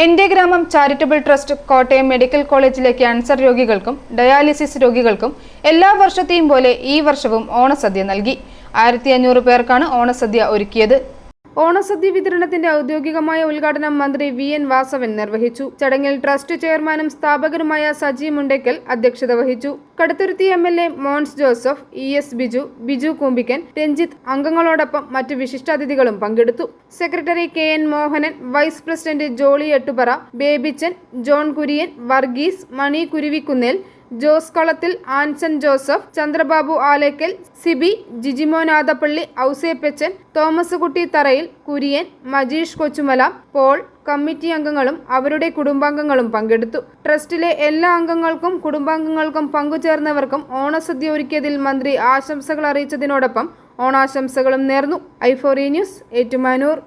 എന്റെ ഗ്രാമം charitable trust Kottayam medical കോളേജിലെ ക്യാൻസർ രോഗികൾക്കും ഡയാലിസിസ് രോഗികൾക്കും എല്ലാ വർഷത്തെയും പോലെ ഈ വർഷവും ഓണസദ്യ നൽകി. ആയിരത്തി അഞ്ഞൂറ് പേർക്കാണ് ഓണസദ്യ ഒരുക്കിയത്. ഓണസദ്യ വിതരണത്തിന്റെ ഔദ്യോഗികമായ ഉദ്ഘാടനം മന്ത്രി വി എൻ വാസവൻ നിർവഹിച്ചു. ചടങ്ങിൽ ട്രസ്റ്റ് ചെയർമാനും സ്ഥാപകരുമായ സജി മുണ്ടയ്ക്കൽ അധ്യക്ഷത വഹിച്ചു. Kaduthuruthy M L A Mons Joseph E S Biju Biju Koombikkan Ranjith അംഗങ്ങളോടൊപ്പം മറ്റ് വിശിഷ്ടാതിഥികളും പങ്കെടുത്തു. Secretary K N Mohanan vice president Jolly Ettupara Babychan John Kurian Varghese Mani Kuruvikkunnel Jose Kalathil Anson Joseph Chandrababu Alekkal Sibi Jijimonathappally Ouseppachan Thomas Kutty Tharayil Kurian Majeesh Kochumala Paul committee അംഗങ്ങളും അവരുടെ കുടുംബാംഗങ്ങളും പങ്കെടുത്തു. ട്രസ്റ്റിലെ എല്ലാ അംഗങ്ങൾക്കും കുടുംബാംഗങ്ങൾക്കും പങ്കുചേർന്നവർക്കും ഓണസദ്യ ഒരുക്കിയതിൽ മന്ത്രി ആശംസകൾ അറിയിച്ചതിനോടൊപ്പം ഓണാശംസകളും നേർന്നു. ഐഫോറി ന്യൂസ് ഏറ്റുമാനൂർ.